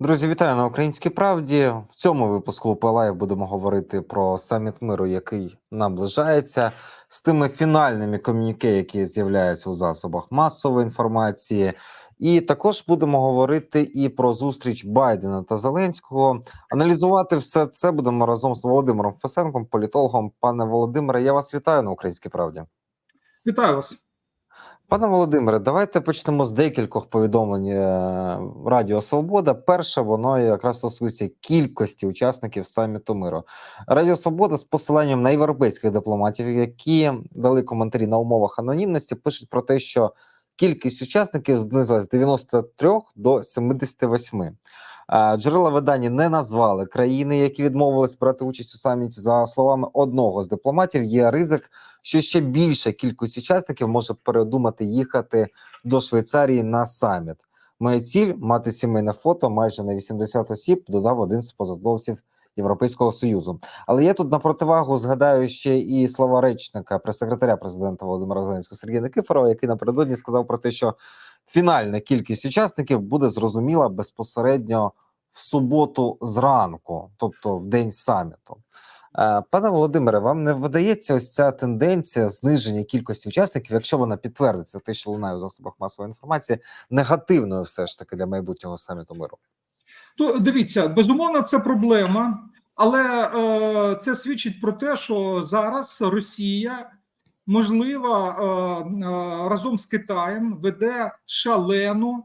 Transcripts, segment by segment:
Друзі, вітаю на Українській правді. В цьому випуску Лайв будемо говорити про саміт миру, який наближається, з тими фінальними ком'юніке, які з'являються у засобах масової інформації. І також будемо говорити і про зустріч Байдена та Зеленського. Аналізувати все це будемо разом з Володимиром Фесенком, політологом. Пане Володимире, я вас вітаю на Українській правді. Вітаю вас. Пане Володимире, давайте почнемо з декількох повідомлень е, Радіо Свобода. Перше, воно якраз стосується кількості учасників саміту миру. Радіо Свобода з посиланням на європейських дипломатів, які дали коментарі на умовах анонімності, пишуть про те, що кількість учасників знизилась з 93 до 78. Джерела видання не назвали країни, які відмовились брати участь у саміті. За словами одного з дипломатів, є ризик, що ще більша кількість учасників може передумати їхати до Швейцарії на саміт. Моя ціль мати сімейне фото майже на 80 осіб. Додав один з позадовців Європейського союзу. Але я тут на противагу згадаю ще і слова речника прес-секретаря президента Володимира Зеленського Сергія Никифорова, який напередодні сказав про те, що фінальна кількість учасників буде зрозуміла безпосередньо в суботу зранку, тобто в день саміту. Е, Пане Володимире, вам не видається ось ця тенденція зниження кількості учасників, якщо вона підтвердиться, те, що лунає у засобах масової інформації, негативною все ж таки для майбутнього саміту миру? То дивіться, безумовно, це проблема, але е, це свідчить про те, що зараз Росія можливо е, е, разом з Китаєм веде шалену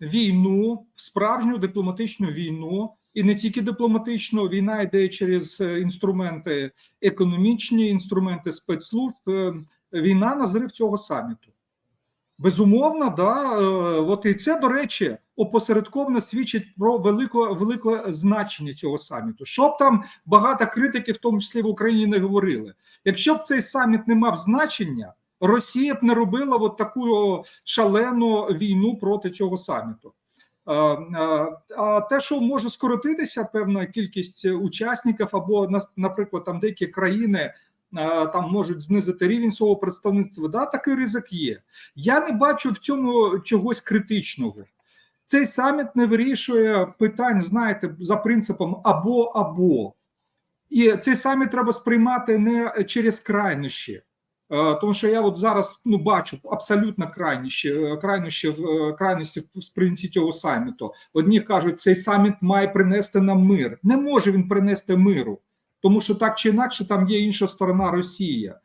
війну, справжню дипломатичну війну, і не тільки дипломатичну, війна йде через е, інструменти економічні, інструменти спецслужб. е, Війна на зрив цього саміту. Безумовно, да, е, от і це, до речі, опосередковано свідчить про велике, велике значення цього саміту. Щоб там багато критиків, в тому числі в Україні, не говорили. Якщо б цей саміт не мав значення, Росія б не робила от таку шалену війну проти цього саміту. Е, е, А те, що може скоротитися певна кількість учасників, або наприклад, там деякі країни е, там можуть знизити рівень свого представництва, да, такий ризик є. Я не бачу в цьому чогось критичного. Цей саміт не вирішує питань, знаєте, за принципом або або. І цей саміт треба сприймати не через крайнощі. Е, Тому що я от зараз ну бачу абсолютно крайніші е, крайнощі в е, крайності в сприйнятті цього саміту. Одні кажуть, цей саміт має принести нам мир. Не може він принести миру, тому що так чи інакше там є інша сторона Росія.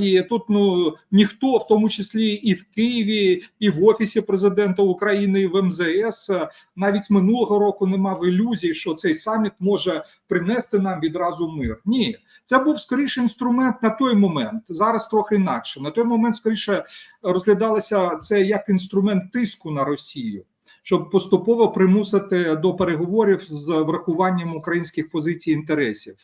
І тут ну ніхто, в тому числі і в Києві, і в офісі президента України, і в МЗС, навіть минулого року не мав ілюзій, що цей саміт може принести нам відразу мир. Ні, це був скоріше інструмент на той момент. Зараз трохи інакше. На той момент скоріше розглядалося це як інструмент тиску на Росію. Щоб поступово примусити до переговорів з врахуванням українських позицій інтересів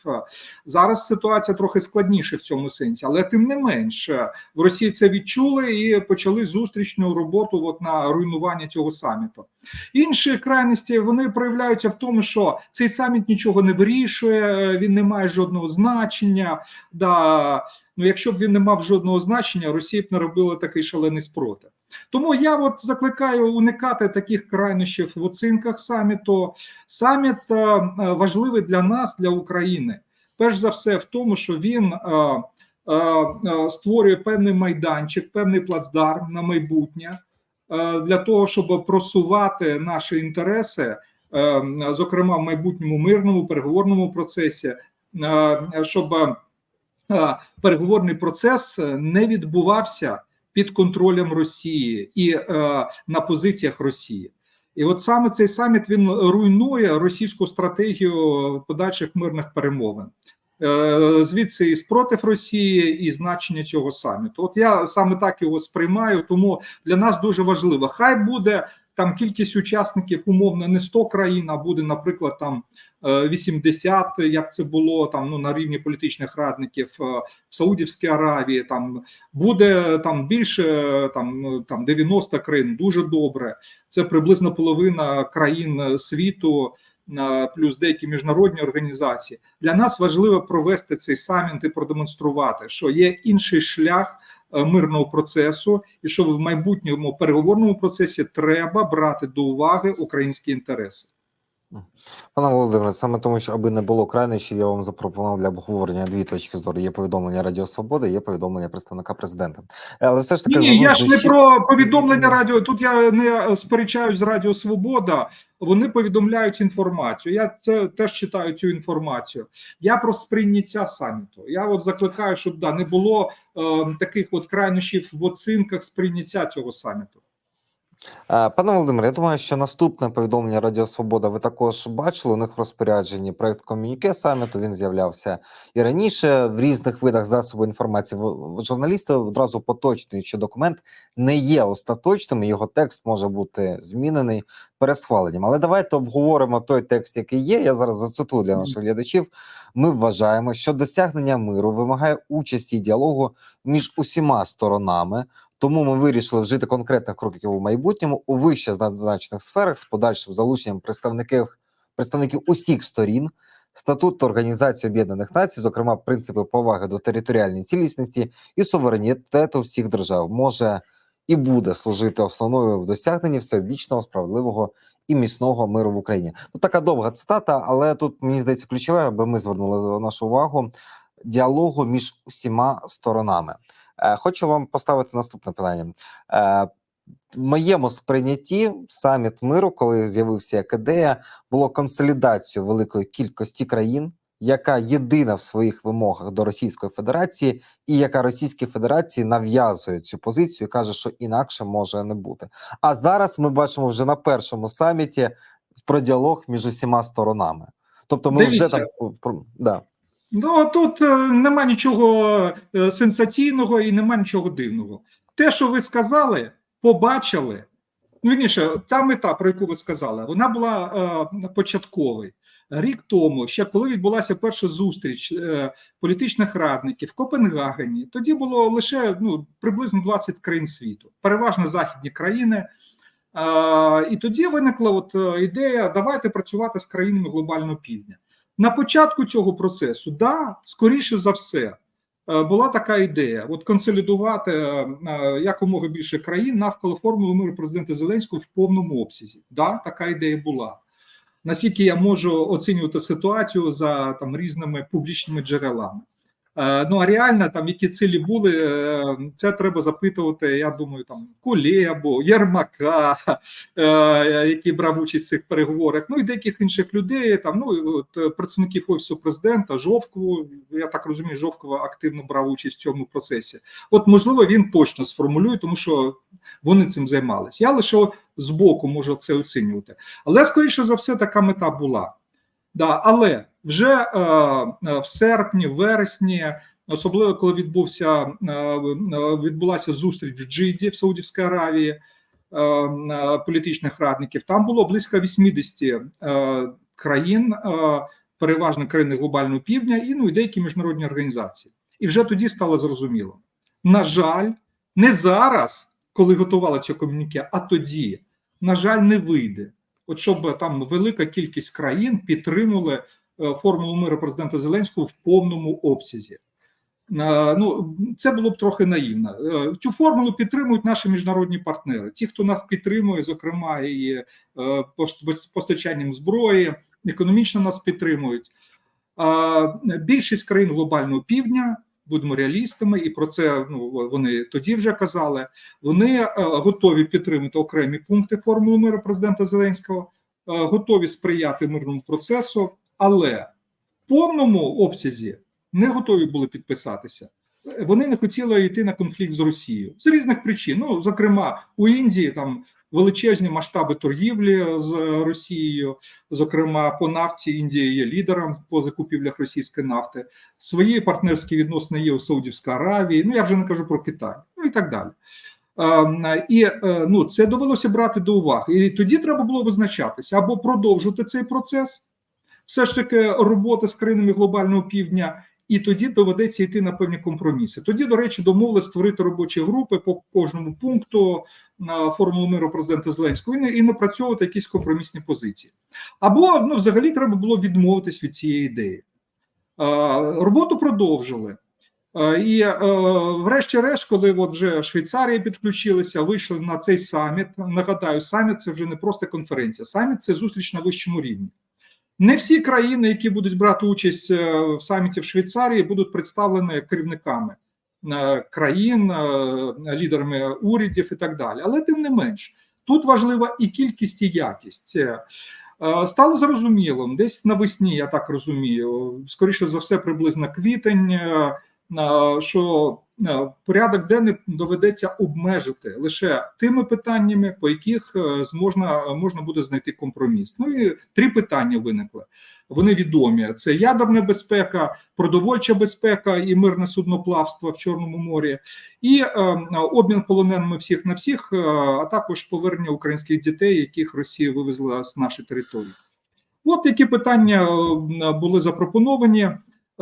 зараз ситуація трохи складніша в цьому сенсі, але тим не менш в Росії це відчули і почали зустрічну роботу от на руйнування цього саміту. Інші крайності вони проявляються в тому, що цей саміт нічого не вирішує, він не має жодного значення. Да, ну якщо б він не мав жодного значення, Росія б не робила такий шалений спротив. Тому я от закликаю уникати таких крайнощів в оцінках саміту. Саміт е, важливий для нас, для України. Перш за все, в тому, що він е, е, створює певний майданчик, певний плацдарм на майбутнє для того, щоб просувати наші інтереси, зокрема в майбутньому мирному переговорному процесі, щоб переговорний процес не відбувався під контролем Росії і е, на позиціях Росії. І от саме цей саміт він руйнує російську стратегію подальших мирних перемовин. Е, звідси і спротив Росії, і значення цього саміту. От я саме так його сприймаю, тому для нас дуже важливо. Хай буде там кількість учасників, умовно, не 100 країн, а буде, наприклад, там 80, як це було там ну на рівні політичних радників в Саудівській Аравії. Там буде там більше там ну, там 90 країн. Дуже добре. Це приблизно половина країн світу. Плюс деякі міжнародні організації для нас важливо провести цей саміт і продемонструвати, що є інший шлях мирного процесу, і що в майбутньому переговорному процесі треба брати до уваги українські інтереси. Пане Володимире, саме тому, що аби не було крайнощів, я вам запропонував для обговорення дві точки зору. Є повідомлення Радіо Свобода, є повідомлення представника президента. Е, Але все ж таки Ні, ні, я ж не ще- про повідомлення радіо. Тут я не сперечаюсь з Радіо Свобода. Вони повідомляють інформацію. Я це теж читаю цю інформацію. Я про сприйняття саміту. Я от закликаю, щоб да не було е, таких от крайнощів в оцінках сприйняття цього саміту. Е, Пане Володимире, я думаю, що наступне повідомлення Радіо Свобода ви також бачили. У них в розпорядженні проект ком'юніке саміту. Він з'являвся і раніше в різних видах засобу інформації. Журналісти одразу поточнюють, що документ не є остаточним. і Його текст може бути змінений пересхваленням. Але давайте обговоримо той текст, який є. Я зараз зацитую для наших глядачів. Ми вважаємо, що досягнення миру вимагає участі і діалогу між усіма сторонами. Тому ми вирішили вжити конкретних кроків у майбутньому у вище зазначених сферах з подальшим залученням представників представників усіх сторін. Статут Організації Об'єднаних Націй, зокрема, принципи поваги до територіальної цілісності і суверенітету всіх держав, може і буде служити основною в досягненні всеобічного, справедливого і міцного миру в Україні. Тут така довга цитата, але тут мені здається ключове, аби ми звернули нашу увагу діалогу між усіма сторонами. Е, Хочу вам поставити наступне питання. Е, В моєму сприйнятті саміт миру, коли з'явився як ідея, було консолідацію великої кількості країн, яка єдина в своїх вимогах до Російської Федерації, і яка Російській Федерації нав'язує цю позицію, і каже, що інакше може не бути. А зараз ми бачимо вже на першому саміті про діалог між усіма сторонами. Тобто, ми Дивіться. вже там да. Ну тут е, нема нічого е, сенсаційного і нема нічого дивного. Те, що ви сказали, побачили. Ну, вірніше, та мета, про яку ви сказали, вона була е, початковою. Рік тому, ще коли відбулася перша зустріч е, політичних радників в Копенгагені, тоді було лише ну, приблизно 20 країн світу, переважно західні країни. Е, і тоді виникла от е, ідея: давайте працювати з країнами глобального півдня. На початку цього процесу, да, скоріше за все, е, була така ідея: от консолідувати е, е, якомога більше країн навколо формули миру президента Зеленського в повному обсязі. Да, така ідея була. Наскільки я можу оцінювати ситуацію за там різними публічними джерелами. Е, Ну а реально, там які цілі були, е, це треба запитувати. Я думаю, там Кулебу, Єрмака, е, який брав участь в цих переговорах, ну і деяких інших людей. Там ну от представників офісу президента, Жовкову. Я так розумію, Жовкова активно брав участь в цьому процесі. От можливо, він точно сформулює, тому що вони цим займалися. Я лише збоку можу це оцінювати. Але скоріше за все, така мета була. Да, але вже е, е, в серпні, вересні, особливо коли відбувся е, е, відбулася зустріч в Джиді в Саудівській Аравії е, е, політичних радників, там було близько 80 е, країн, е, переважно країни глобального півдня, і ну і деякі міжнародні організації. І вже тоді стало зрозуміло. На жаль, не зараз, коли готували цю комуніке, а тоді, на жаль, не вийде. От щоб там велика кількість країн підтримували е, формулу миру президента Зеленського в повному обсязі. Е, Ну, це було б трохи наївно. Е, Цю формулу підтримують наші міжнародні партнери. Ті, хто нас підтримує, зокрема, і постачанням зброї, економічно нас підтримують. Більшість країн глобального півдня, будемо реалістами, і про це ну вони тоді вже казали. Вони е, готові підтримати окремі пункти формули миру президента Зеленського, е, готові сприяти мирному процесу, але в повному обсязі не готові були підписатися. Вони не хотіли йти на конфлікт з Росією з різних причин. Ну, зокрема, у Індії там величезні масштаби торгівлі з Росією. Зокрема, по нафті Індія є лідером по закупівлях російської нафти. Свої партнерські відносини є у Саудівській Аравії. Ну я вже не кажу про Китай, ну і так далі. Е, І е, ну, це довелося брати до уваги. І тоді треба було визначатися або продовжити цей процес, все ж таки роботи з країнами глобального півдня, і тоді доведеться йти на певні компроміси. Тоді, до речі, домовили створити робочі групи по кожному пункту на формулу миру президента Зеленського і, і напрацьовувати якісь компромісні позиції. Або ну, взагалі треба було відмовитись від цієї ідеї. Роботу продовжили. І, е, врешті-решт, коли от вже Швейцарія підключилася, вийшли на цей саміт. Нагадаю, саміт це вже не просто конференція. Саміт це зустріч на вищому рівні. Не всі країни, які будуть брати участь е, в саміті в Швейцарії, будуть представлені керівниками е, країн, е, лідерами урядів і так далі. Але тим не менш, тут важлива і кількість, і якість. Стало зрозумілим, десь навесні, я так розумію, скоріше за все, приблизно квітень, що порядок денний доведеться обмежити лише тими питаннями, по яких е, зможна можна буде знайти компроміс. Ну і три питання виникли. Вони відомі: це ядерна безпека, продовольча безпека і мирне судноплавство в Чорному морі, і е, обмін полоненими всіх на всіх, е, а також повернення українських дітей, яких Росія вивезла з нашої території. От які питання е, були запропоновані.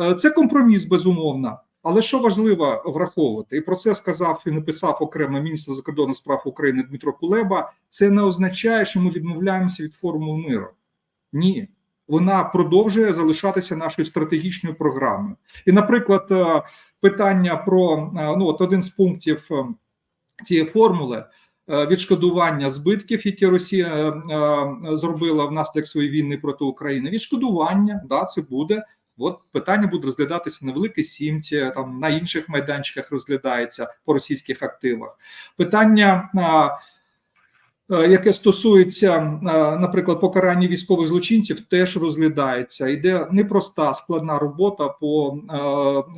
Е, Це компроміс, безумовно. Але що важливо враховувати, і про це сказав і написав окремо міністр закордонних справ України Дмитро Кулеба. Це не означає, що ми відмовляємося від формул миру. Ні, вона продовжує залишатися нашою стратегічною програмою. І, наприклад, е, питання про е, ну от один з пунктів е, цієї формули. Відшкодування збитків, які Росія зробила внаслідок своєї війни проти України, відшкодування, да, це буде. От питання буде розглядатися на великій сімці, там на інших майданчиках розглядається по російських активах. Питання, яке стосується, наприклад, покарання військових злочинців, теж розглядається. Йде непроста складна робота по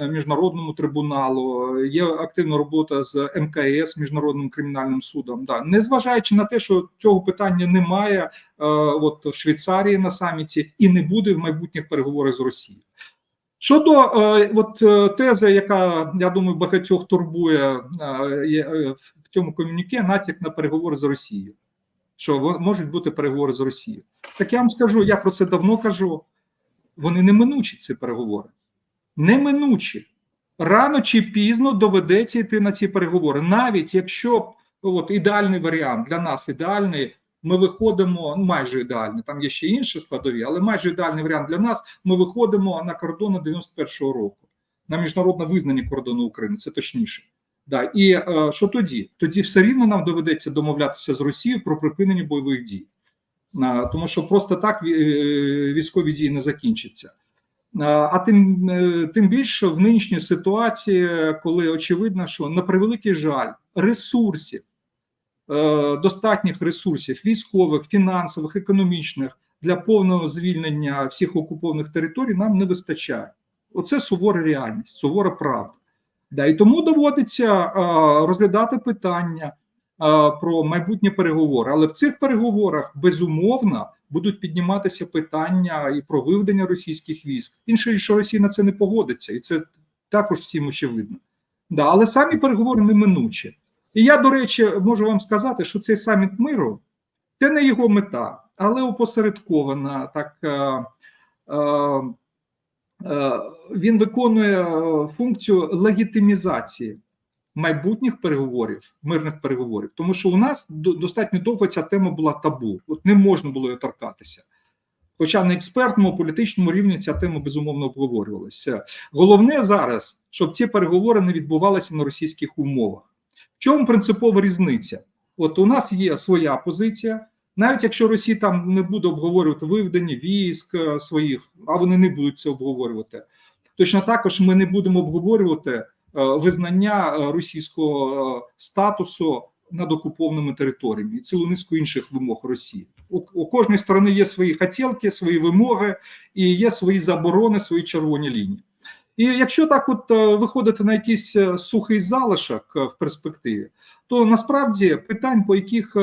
е, міжнародному трибуналу. Є активна робота з МКС міжнародним кримінальним судом. Да, незважаючи на те, що цього питання немає е, от в Швейцарії на саміті і не буде в майбутніх переговорах з Росією. Щодо е, от е, тези, яка я думаю, багатьох турбує е, е, в цьому комюніке, натяк на переговори з Росією, що можуть бути переговори з Росією. Так я вам скажу, я про це давно кажу. Вони неминучі ці переговори. Неминучі. Рано чи пізно доведеться йти на ці переговори. Навіть якщо от ідеальний варіант для нас ідеальний, ми виходимо ну, майже ідеальний. Там є ще інші складові, але майже ідеальний варіант для нас. Ми виходимо на кордони 91-го року, на міжнародно визнані кордони України. Це точніше. Да. І е, що тоді? Тоді все рівно нам доведеться домовлятися з Росією про припинення бойових дій, а, тому що просто так е, військові дії не закінчаться. А, А тим, е, тим більше в нинішній ситуації, коли очевидно, що на превеликий жаль ресурсів е, достатніх ресурсів військових, фінансових, економічних для повного звільнення всіх окупованих територій нам не вистачає. Оце сувора реальність, сувора правда. Да, і тому доводиться розглядати питання про майбутні переговори. Але в цих переговорах безумовно будуть підніматися питання і про виведення російських військ. Інше, що Росія на це не погодиться, і це також всім очевидно. Да, але самі переговори неминучі. І я, до речі, можу вам сказати, що цей саміт миру це не його мета, але опосередкована так. Е, він виконує е, функцію легітимізації майбутніх переговорів, мирних переговорів, тому що у нас достатньо довго ця тема була табу, от не можна було її торкатися. Хоча на експертному політичному рівні ця тема безумовно обговорювалася. Головне зараз, щоб ці переговори не відбувалися на російських умовах. В чому принципова різниця? От у нас є своя позиція. Навіть якщо Росія там не буде обговорювати виведення військ е, своїх, а вони не будуть це обговорювати. Точно також ми не будемо обговорювати е, визнання е, російського статусу над окупованими територіями і цілу низку інших вимог Росії. У, кожної сторони є свої хотілки, свої вимоги і є свої заборони, свої червоні лінії. І якщо так, от виходити на якийсь сухий залишок в перспективі, то насправді питань, по яких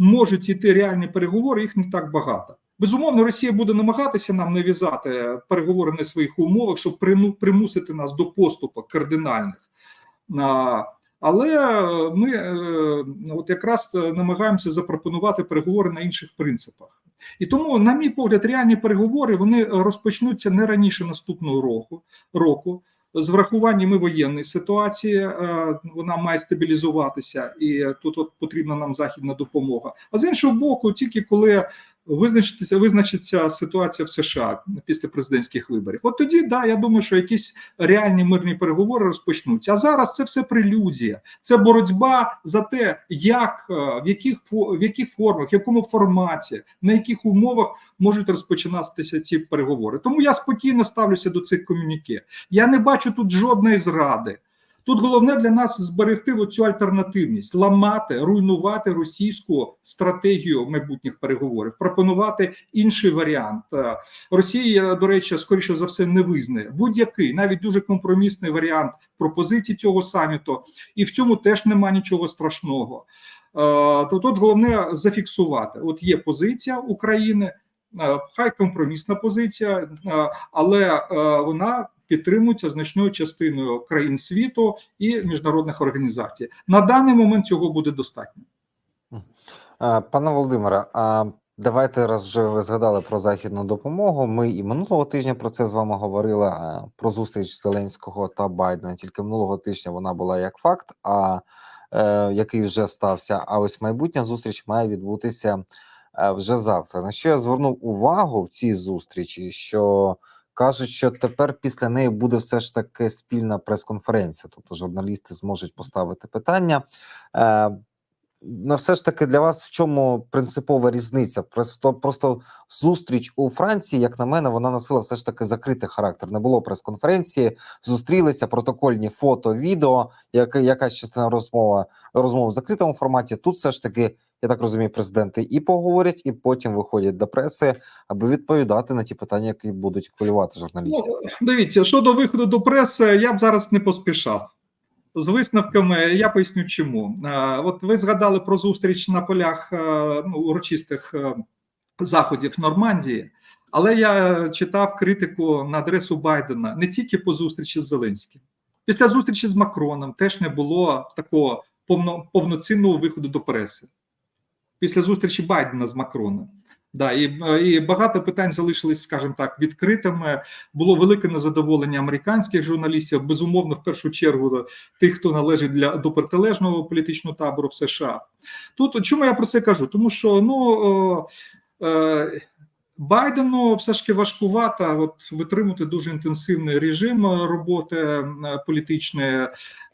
можуть іти реальні переговори, їх не так багато. Безумовно, Росія буде намагатися нам нав'язати переговори на своїх умовах, щоб примусити нас до поступок кардинальних. Але ми е, от якраз е, намагаємося запропонувати переговори на інших принципах. І тому, на мій погляд, реальні переговори вони розпочнуться не раніше наступного року року. З врахуванням і воєнної ситуації е, вона має стабілізуватися, і тут от потрібна нам західна допомога. А з іншого боку, тільки коли визначиться, визначиться ситуація в США після президентських виборів. От тоді, да, я думаю, що якісь реальні мирні переговори розпочнуться. А зараз це все прелюдія, це боротьба за те, як е, в яких в яких формах, в якому форматі, на яких умовах можуть розпочинатися ці переговори. Тому я спокійно ставлюся до цих комюніке. Я не бачу тут жодної зради. Тут головне для нас зберегти оцю альтернативність, ламати, руйнувати російську стратегію майбутніх переговорів, пропонувати інший варіант. Е, Росія, до речі, скоріше за все, не визнає будь-який, навіть дуже компромісний варіант пропозицій цього саміту, і в цьому теж нема нічого страшного. Е, То тут головне зафіксувати: от є позиція України, е, хай компромісна позиція, але вона підтримується значною частиною країн світу і міжнародних організацій. На даний момент цього буде достатньо. Е, Пане Володимире, а давайте раз вже ви згадали про західну допомогу. Ми і минулого тижня про це з вами говорили е, про зустріч Зеленського та Байдена. Тільки минулого тижня вона була як факт, а е, який вже стався. А ось майбутня зустріч має відбутися е, вже завтра. На що я звернув увагу в цій зустрічі? Що кажуть, що тепер після неї буде все ж таки спільна прес-конференція, тобто журналісти зможуть поставити питання. Ну, все ж таки для вас в чому принципова різниця? Просто просто зустріч у Франції, як на мене, вона носила все ж таки закритий характер. Не було прес-конференції, зустрілися протокольні фото, відео, яка якась частина розмова розмов в закритому форматі. Тут все ж таки, я так розумію, президенти і поговорять, і потім виходять до преси, аби відповідати на ті питання, які будуть хвилювати журналістів. Ну, дивіться, щодо виходу до преси, я б зараз не поспішав. З висновками я поясню, чому. От ви згадали про зустріч на полях е, ну, урочистих е, заходів Нормандії, але я читав критику на адресу Байдена не тільки по зустрічі з Зеленським. Після зустрічі з Макроном теж не було такого повно, повноцінного виходу до преси. Після зустрічі Байдена з Макроном. Да, і, і багато питань залишились, скажімо так, відкритими. Було велике незадоволення американських журналістів, безумовно, в першу чергу тих, хто належить для до протилежного політичного табору в США. Тут чому я про це кажу? Тому що ну е, е, Байдену все ж таки важкувато от, витримати дуже інтенсивний режим роботи е, політичної.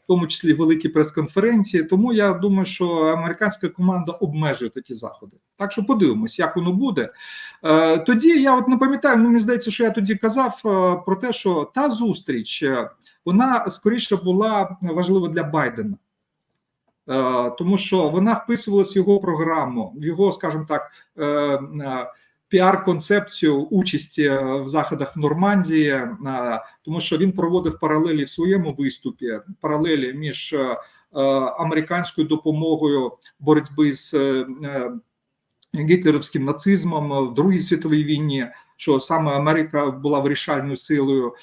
В тому числі великі прес-конференції, тому я думаю, що американська команда обмежує такі заходи. Так що подивимось, як воно буде. Е, тоді я от не пам'ятаю, ну мені здається, що я тоді казав е, про те, що та зустріч е, вона скоріше була важлива для Байдена, тому що вона вписувалась в його програму, в його, скажімо так, піар-концепцію участі в заходах в Нормандії, е, тому що він проводив паралелі в своєму виступі, паралелі між е, е, американською допомогою боротьби з е, е, гітлерівським нацизмом в Другій світовій війні, що саме Америка була вирішальною силою е,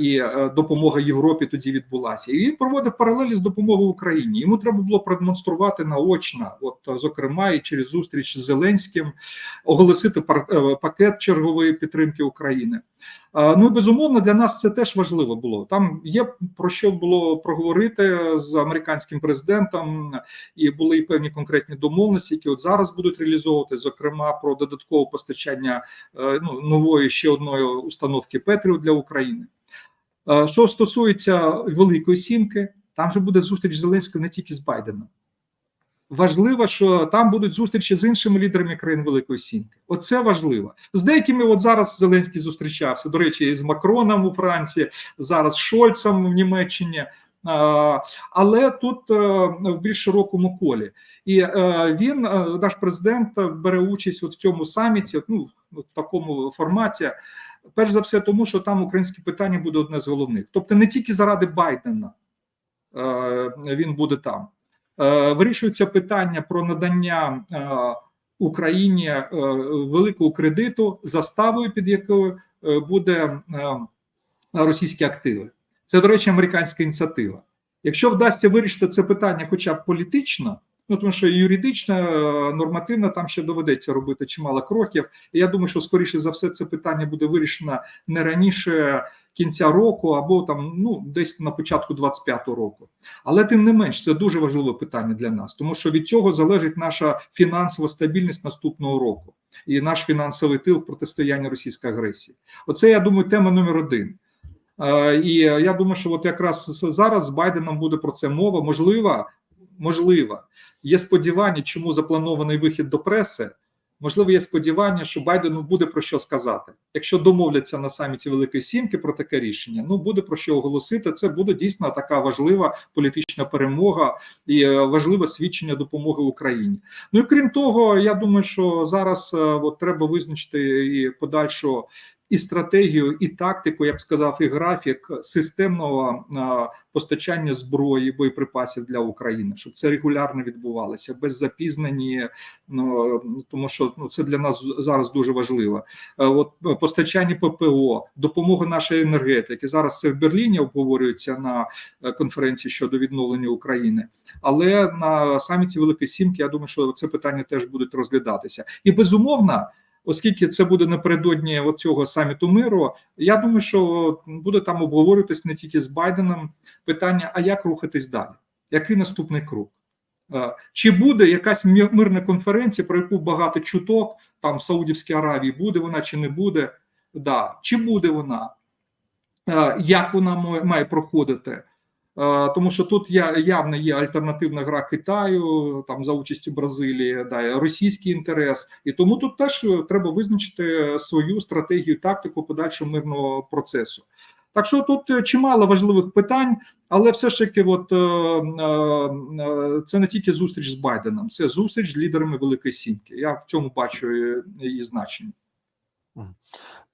і е, допомога Європі тоді відбулася. І він проводив паралелі з допомогою Україні. Йому треба було продемонструвати наочно, от зокрема, і через зустріч з Зеленським, оголосити е, пакет чергової підтримки України. Ну безумовно для нас це теж важливо було. Там є про що було проговорити з американським президентом, і були і певні конкретні домовленості, які от зараз будуть реалізовувати, зокрема про додаткове постачання е, ну, нової ще одної установки Петрів для України. Е, Що стосується Великої Сімки, там же буде зустріч Зеленського не тільки з Байденом. Важливо, що там будуть зустрічі з іншими лідерами країн Великої Сімки. Оце важливо. З деякими, от зараз Зеленський зустрічався. До речі, з Макроном у Франції, зараз Шольцем в Німеччині. Але тут е, в більш широкому колі, і е, він, е, наш президент, бере участь от в цьому саміті, ну в такому форматі. Перш за все, тому що там українське питання буде одне з головних. Тобто, не тільки заради Байдена він буде там. Е, Вирішується питання про надання е, Україні е, великого кредиту, заставою, під якою буде російські активи. Це, до речі, американська ініціатива. Якщо вдасться вирішити це питання, хоча б політично, ну тому що юридично, нормативно там ще доведеться робити чимало кроків. Я думаю, що скоріше за все це питання буде вирішено не раніше кінця року або там ну десь на початку 25-го року. Але тим не менш, це дуже важливе питання для нас, тому що від цього залежить наша фінансова стабільність наступного року. і наш фінансовий тил в протистоянні російської агресії. Оце я думаю, тема номер один. Е, І я думаю, що от якраз зараз з Байденом буде про це мова. Можливо, можливо, є сподівання, чому запланований вихід до преси. Можливо, є сподівання, що Байдену буде про що сказати. Якщо домовляться на саміті Великої Сімки про таке рішення, ну буде про що оголосити. Це буде дійсно така важлива політична перемога і е, важливе свідчення допомоги Україні. Ну і крім того, я думаю, що зараз е, от треба визначити і подальшу і стратегію, і тактику, я б сказав, і графік системного постачання зброї, боєприпасів для України, щоб це регулярно відбувалося без запізнені. Ну тому що ну це для нас зараз дуже важливо. Е, От е, постачання ППО, допомога нашої енергетики. Зараз це в Берліні обговорюється на е, конференції щодо відновлення України. Але на саміті Великої Сімки я думаю, що це питання теж будуть розглядатися, і безумовно. Оскільки це буде напередодні цього саміту миру, я думаю, що буде там обговорюватись не тільки з Байденом питання, а як рухатись далі? Який наступний крок? Е, Чи буде якась мирна конференція, про яку багато чуток там в Саудівській Аравії, буде вона чи не буде? Да. Чи буде вона? Е, Як вона має проходити? Е, Тому що тут явно є альтернативна гра Китаю, там за участю Бразилії, да, російський інтерес, і тому тут теж е, треба визначити свою стратегію, тактику подальшого мирного процесу. Так що тут е, чимало важливих питань, але все ж таки, от це не тільки зустріч з Байденом, це зустріч з лідерами Великої Сімки. Я в цьому бачу її значення.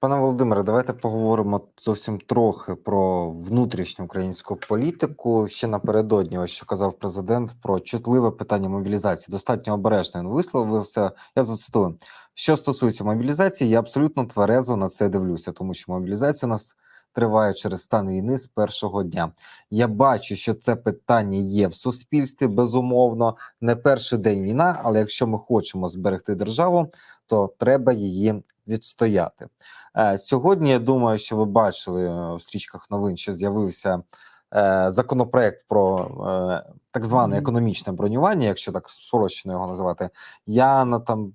Пане Володимире, давайте поговоримо зовсім трохи про внутрішню українську політику. Ще напередодні, ось що казав президент про чутливе питання мобілізації. Достатньо обережно він висловився. Я зацитую: що стосується мобілізації, я абсолютно тверезо на це дивлюся, тому що мобілізація у нас триває через стан війни з першого дня. Я бачу, що це питання є в суспільстві. Безумовно, не перший день війна, але якщо ми хочемо зберегти державу, то треба її відстояти. Е, Сьогодні я думаю, що ви бачили е, в стрічках новин, що з'явився е, законопроект про так зване економічне бронювання, якщо так спрощено його називати. Я на там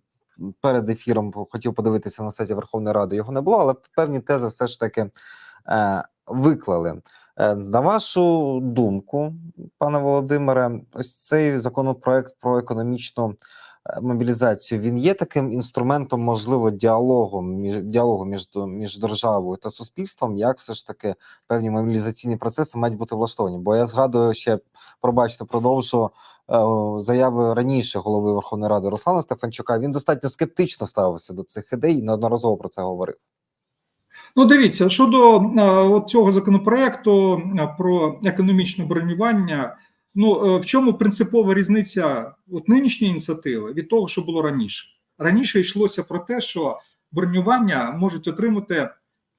перед ефіром хотів подивитися на сайті Верховної Ради. Його не було, але певні тези все ж таки е, виклали. Е, На вашу думку, пане Володимире, ось цей законопроект про економічну мобілізацію він є таким інструментом, можливо, діалогу між діалогу між, між державою та суспільством, як все ж таки певні мобілізаційні процеси мають бути влаштовані. Бо я згадую ще пробачте, продовжу е, заяви раніше голови Верховної Ради Руслана Стефанчука. Він достатньо скептично ставився до цих ідей і неодноразово про це говорив. Ну, дивіться, щодо е, цього законопроекту е, про економічне бронювання. Ну е, в чому принципова різниця от нинішньої ініціативи від того, що було раніше? Раніше йшлося про те, що бронювання можуть отримати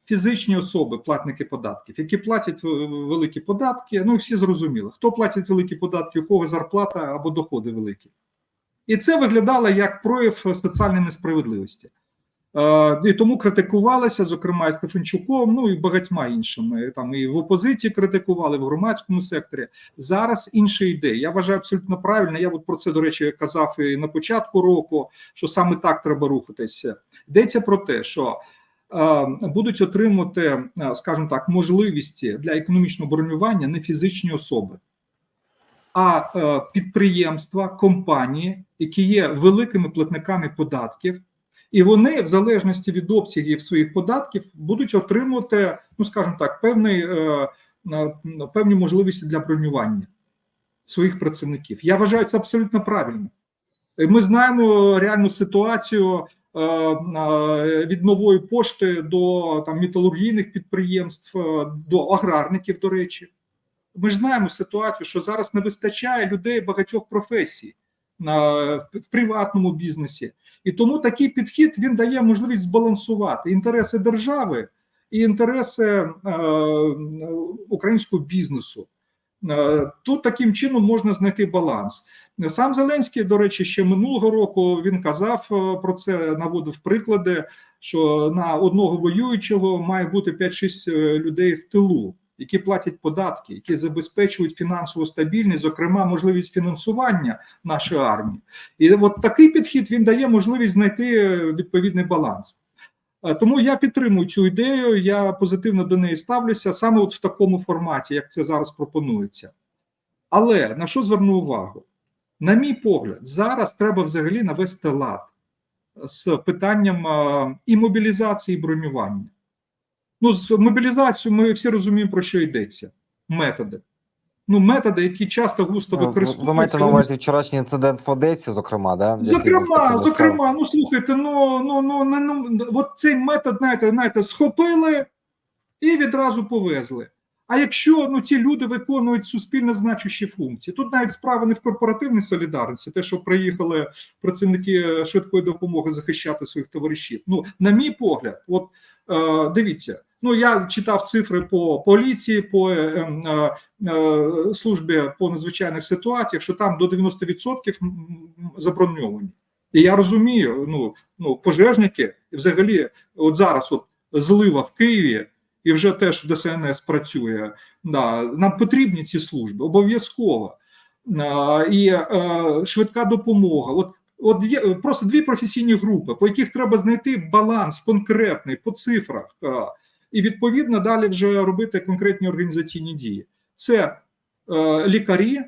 фізичні особи, платники податків, які платять великі податки. Ну всі зрозуміли, хто платить великі податки, у кого зарплата або доходи великі. І це виглядало як прояв соціальної несправедливості. Е, І тому критикувалися, зокрема, і Стефанчуком, ну і багатьма іншими. Там і в опозиції критикували, в громадському секторі. Зараз інші ідеї. Я вважаю абсолютно правильно. Я от про це, до речі, казав і на початку року, що саме так треба рухатися. Йдеться про те, що е, будуть отримати, е, скажімо так, можливості для економічного бронювання не фізичні особи. А підприємства, компанії, які є великими платниками податків, і вони, в залежності від обсягів своїх податків, будуть отримувати, ну скажімо так, певний, е, певні можливості для бронювання своїх працівників. Я вважаю це абсолютно правильно. Е, Ми знаємо реальну ситуацію е, від нової пошти до там металургійних підприємств, до аграрників, до речі. Ми ж знаємо ситуацію, що зараз не вистачає людей багатьох професій в приватному бізнесі. І тому такий підхід він дає можливість збалансувати інтереси держави і інтереси е, українського бізнесу. Е, тут таким чином можна знайти баланс. Сам Зеленський, до речі, ще минулого року він казав е, про це, наводив приклади, що на одного воюючого має бути 5-6 людей в тилу. Які платять податки, які забезпечують фінансову стабільність, зокрема можливість фінансування нашої армії. І от такий підхід він дає можливість знайти відповідний баланс. Е, Тому я підтримую цю ідею. Я позитивно до неї ставлюся саме от в такому форматі, як це зараз пропонується. Але на що зверну увагу? На мій погляд, зараз треба взагалі навести лад з питанням е, і мобілізації, і бронювання. Ну, з мобілізацією ми всі розуміємо, про що йдеться. Методи. Ну, методи, які часто густо Ви, використовуються. ви маєте на увазі вчорашній інцидент в Одесі, зокрема, да? Зокрема, зокрема, ну слухайте, ну ну ну ну, ну от цей метод, знаєте, знаєте, схопили і відразу повезли. А якщо ну ці люди виконують суспільно значущі функції, тут навіть справа не в корпоративній солідарності, те, що приїхали працівники швидкої допомоги захищати своїх товаришів. Ну, на мій погляд, от е, дивіться. Ну, я читав цифри по поліції, по е, е, е, службі по надзвичайних ситуаціях, що там до 90% м, м, заброньовані. І я розумію, ну, ну пожежники, взагалі, от зараз от злива в Києві, і вже теж ДСНС працює. Да, нам потрібні ці служби, обов'язково. І е, швидка допомога. От От є просто дві професійні групи, по яких треба знайти баланс конкретний по цифрах, і відповідно далі вже робити конкретні організаційні дії. Це е, лікарі,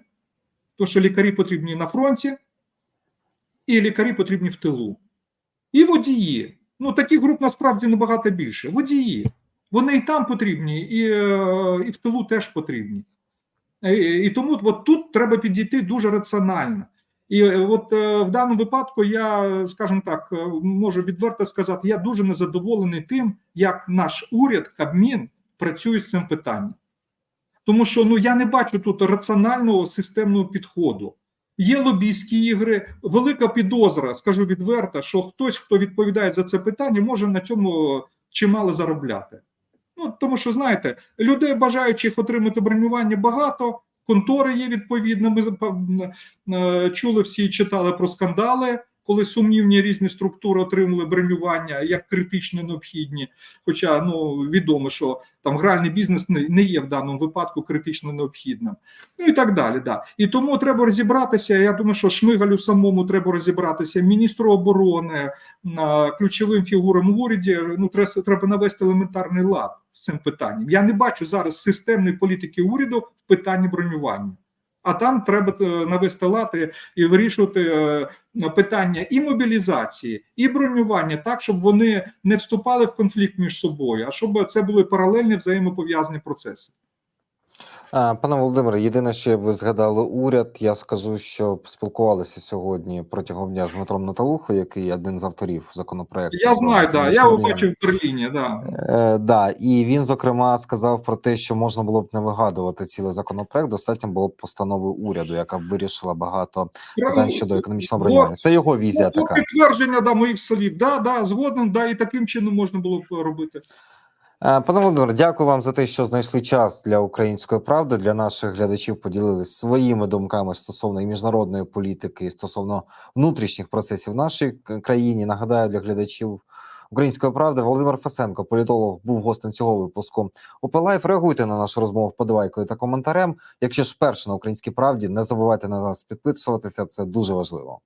то що лікарі потрібні на фронті, і лікарі потрібні в тилу. І водії. Ну, таких груп насправді набагато більше. Водії. Вони і там потрібні, і, е, і в тилу теж потрібні. І, і тому от тут треба підійти дуже раціонально. І е, от е, в даному випадку я, скажімо так, е, можу відверто сказати, я дуже незадоволений тим, як наш уряд, Кабмін, працює з цим питанням. Тому що ну я не бачу тут раціонального системного підходу. Є лобійські ігри, велика підозра, скажу відверто, що хтось, хто відповідає за це питання, може на цьому чимало заробляти. Ну тому що знаєте, людей бажаючих отримати бронювання багато. Контори є відповідно. Ми е, чули всі читали про скандали, коли сумнівні різні структури отримали бронювання як критично необхідні. Хоча ну відомо, що там гральний бізнес не, є в даному випадку критично необхідним. Ну і так далі. Да. І тому треба розібратися. Я думаю, що Шмигалю самому треба розібратися, міністру оборони, ключовим фігурам в уряді. Ну треба навести елементарний лад з цим питанням. Я не бачу зараз системної політики уряду в питанні бронювання. А там треба е, навести лати і- вирішувати е, питання і мобілізації, і бронювання так, щоб вони не вступали в конфлікт між собою, а щоб це були паралельні взаємопов'язані процеси. Пане Володимире, єдине, що ви згадали уряд, я скажу, що спілкувалися сьогодні протягом дня з Дмитром Наталухою, який один з авторів законопроекту. Я знаю, да, я його бачив в Берліні. Да. Е, да, і він зокрема сказав про те, що можна було б не вигадувати цілий законопроект. Достатньо було б постанови уряду, яка б вирішила багато питань щодо економічного бронювання. Це його візія Ну, така. підтвердження да, моїх слів. Да, да, згоден, да, і таким чином можна було б робити. Е, Пане Володимире, дякую вам за те, що знайшли час для української правди. Для наших глядачів поділились своїми думками стосовно і міжнародної політики, і стосовно внутрішніх процесів в нашій країні. Нагадаю для глядачів української правди Володимир Фесенко, політолог, був гостем цього випуску. Опелайф, реагуйте на нашу розмову вподобайкою та коментарем. Якщо ж перше на українській правді, не забувайте на нас підписуватися. Це дуже важливо.